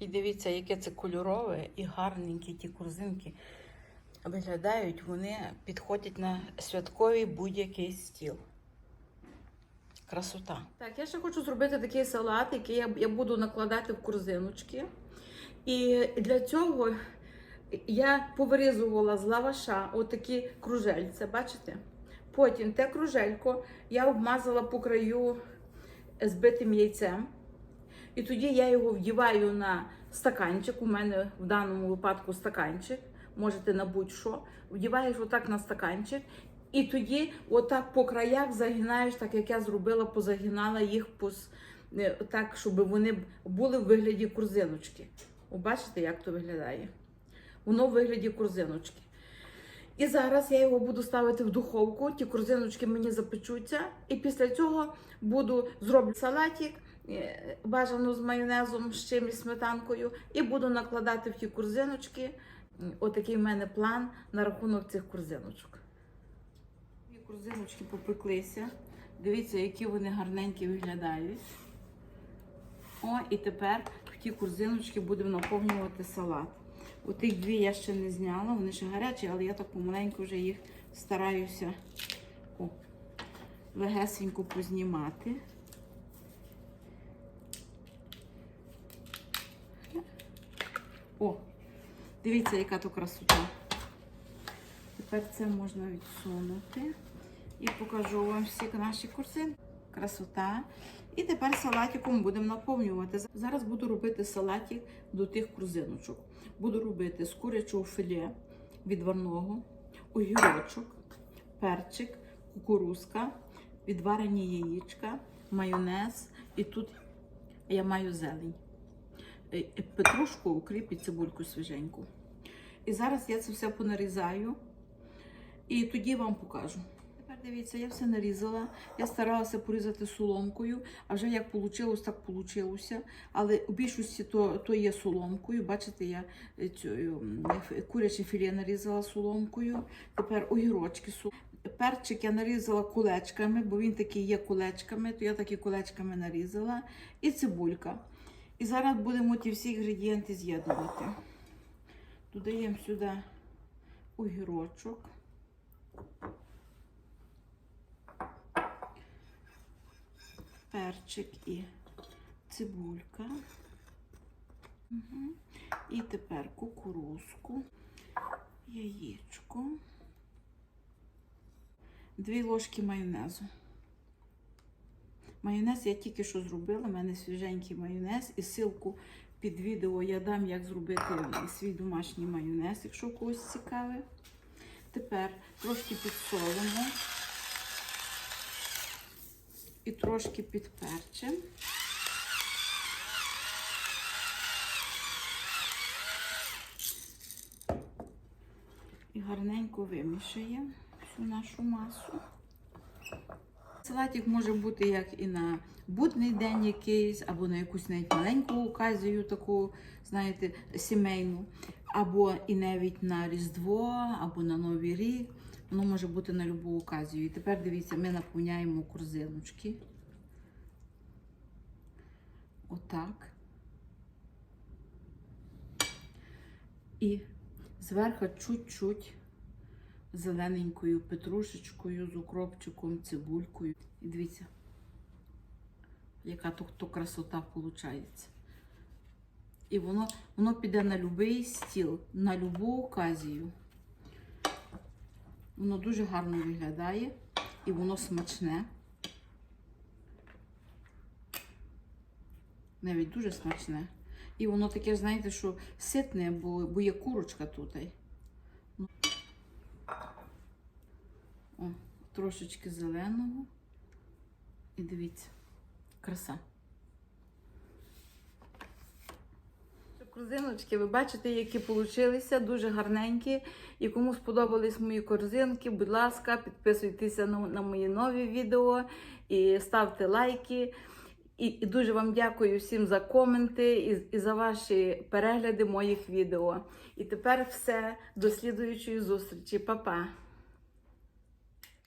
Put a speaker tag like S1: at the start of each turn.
S1: І дивіться, яке це кольорове і гарненькі ті корзинки. Виглядають, вони підходять на святковий будь-який стіл. Красота. Так, я ще хочу зробити такий салат, який я, я буду накладати в корзиночки. І для цього я повирізувала з лаваша отакі кружельця, бачите? Потім те кружелько я обмазала по краю збитим яйцем. І тоді я його вдіваю на стаканчик. У мене в даному випадку стаканчик, можете на будь-що. Вдіваєш отак на стаканчик. І тоді отак по краях загинаєш, так як я зробила, позагинала їх пос... е, так, щоб вони були в вигляді корзиночки. О, бачите, як то виглядає? Воно в вигляді корзиночки. І зараз я його буду ставити в духовку. Ті корзиночки мені запечуться. І після цього буду зроблю салатик, бажано з майонезом, з чимось сметанкою, і буду накладати в ті корзиночки. Отакий в мене план на рахунок цих корзиночок. Ті корзиночки попеклися. Дивіться, які вони гарненькі виглядають. О, і тепер в ті корзиночки будемо наповнювати салат. Отих дві я ще не зняла, вони ще гарячі, але я так помаленьку вже їх стараюся легесенько познімати. О, дивіться, яка то красота. Тепер це можна відсунути. І покажу вам всі наші курси. Красота. І тепер салатиком будемо наповнювати. Зараз буду робити салатик до тих корзиночок. Буду робити з курячого філе відварного, огірочок, перчик, кукурузка, відварені яєчка, майонез. І тут я маю зелень. Е, е, Петрушку, укріп і цибульку свіженьку. І зараз я це все понарізаю. І тоді вам покажу. Тепер дивіться, я все нарізала. Я старалася порізати соломкою, а вже як вийшло, так вийшло. Але у більшості то, то є соломкою. Бачите, я е, цю, куряче філе нарізала соломкою. Тепер огірочки. Перчик я нарізала кулечками, бо він такий є кулечками, то я такі кулечками нарізала. І цибулька. І зараз будемо ті всі інгредієнти з'єднувати. Додаємо сюди огірочок. перчик і цибулька. Угу. І тепер кукурузку, яєчко, дві ложки майонезу. Майонез я тільки що зробила, у мене свіженький майонез і ссылку під відео я дам, як зробити свій домашній майонез, якщо когось цікаве. Тепер трошки підсолимо і трошки підперчим. І гарненько вимішаємо всю нашу масу. Салатик може бути як і на будний день якийсь, або на якусь навіть маленьку оказію, таку, знаєте, сімейну, або і навіть на Різдво, або на Новий рік. Воно може бути на будь-яку оказію. І тепер дивіться, ми наповняємо корзиночки. Отак. І зверху чуть-чуть зелененькою петрушечкою, з укропчиком, цибулькою. І дивіться, яка то, красота виходить. І воно, воно піде на будь-який стіл, на будь-яку оказію. Воно дуже гарно виглядає і воно смачне. Навіть дуже смачне. І воно таке, знаєте, що ситне, бо, бо є курочка тут. О, трошечки зеленого. І дивіться, краса. Корзиночки, ви бачите, які получилися, дуже гарненькі. І кому сподобались мої корзинки, будь ласка, підписуйтеся на, на мої нові відео і ставте лайки. І, і дуже вам дякую всім за коменти і, і за ваші перегляди моїх відео. І тепер все. До слідуючої зустрічі. Па-па!